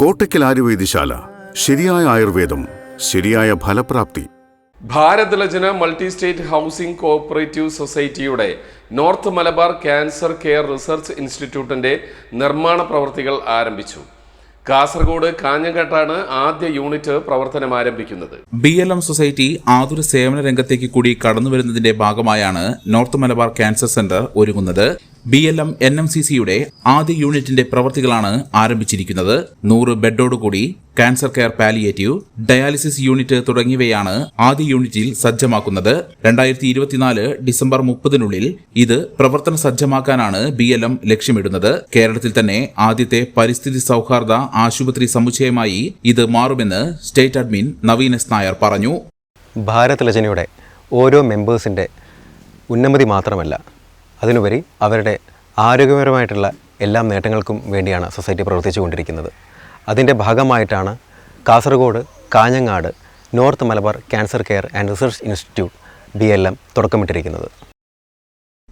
കോട്ടയ്ക്കൽ ആയുർവേദശാല ശരിയായ ആയുർവേദം ശരിയായ ഫലപ്രാപ്തി. ഭാരതലജന Lajna multi state housing cooperative സൊസൈറ്റിയുടെ north Malabar cancer care research ഇൻസ്റ്റിറ്റ്യൂട്ടിന്റെ നിർമ്മാണ പ്രവർത്തികൾ ആരംഭിച്ചു. കാസർഗോഡ് കാഞ്ഞങ്ങാട്ടാണ് ആദ്യ യൂണിറ്റ് പ്രവർത്തനം ആരംഭിക്കുന്നത്. ബി എൽ എം സൊസൈറ്റി ആതുര സേവന രംഗത്തേക്ക് കൂടി കടന്നുവരുന്നതിന്റെ ഭാഗമായാണ് നോർത്ത് മലബാർ ക്യാൻസർ സെന്റർ ഒരുങ്ങുന്നത്. B L M N M C സിയുടെ ആദ്യ യൂണിറ്റിന്റെ പ്രവർത്തികളാണ് ആരംഭിച്ചിരിക്കുന്നത്. നൂറ് ബെഡോടുകൂടി cancer care palliative dialysis unit തുടങ്ങിയവയാണ് ആദ്യ യൂണിറ്റിൽ സജ്ജമാക്കുന്നത്. രണ്ടായിരത്തി ഇരുപത്തിനാല് ഡിസംബർ മുപ്പതിനുള്ളിൽ ഇത് പ്രവർത്തന സജ്ജമാക്കാനാണ് ബി എൽ എം ലക്ഷ്യമിടുന്നത്. കേരളത്തിൽ തന്നെ ആദ്യത്തെ പരിസ്ഥിതി സൗഹാർദ്ദ ആശുപത്രി സമുച്ചയമായി ഇത് മാറുമെന്ന് state admin Naveena S Nair പറഞ്ഞു. ഭാരത് ലജനയുടെ ഓരോ മെമ്പേഴ്സിന്റെ ഉന്നമതി മാത്രമല്ല അതിനുപരി അവരുടെ ആരോഗ്യപരമായിട്ടുള്ള എല്ലാ നേട്ടങ്ങൾക്കും വേണ്ടിയാണ് സൊസൈറ്റി പ്രവർത്തിച്ചു കൊണ്ടിരിക്കുന്നത് അതിന്റെ ഭാഗമായിട്ടാണ് Kasaragod Kanhangad north Malabar cancer care and research institute B L M തുടക്കമിട്ടിരിക്കുന്നത്.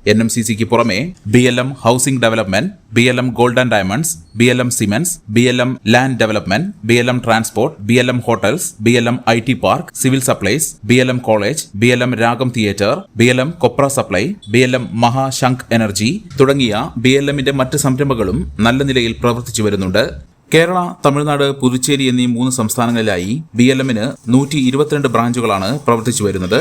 N M C സിക്ക് പുറമെ B L M housing development B L M gold and diamonds B L M cements B L M land development B L M transport B L M hotels B L M I T park civil supplies B L M college B L M Ragam theatre B L M കൊപ്ര supply B L M Mahashank energy തുടങ്ങിയ B L എമ്മിന്റെ മറ്റ് സംരംഭങ്ങളും നല്ല നിലയിൽ പ്രവർത്തിച്ചു വരുന്നുണ്ട് കേരള തമിഴ്നാട് പുതുച്ചേരി എന്നീ മൂന്ന് സംസ്ഥാനങ്ങളിലായി ബി എൽ എമ്മിന് നൂറ്റി ഇരുപത്തിരണ്ട് ബ്രാഞ്ചുകളാണ് പ്രവർത്തിച്ചു വരുന്നത്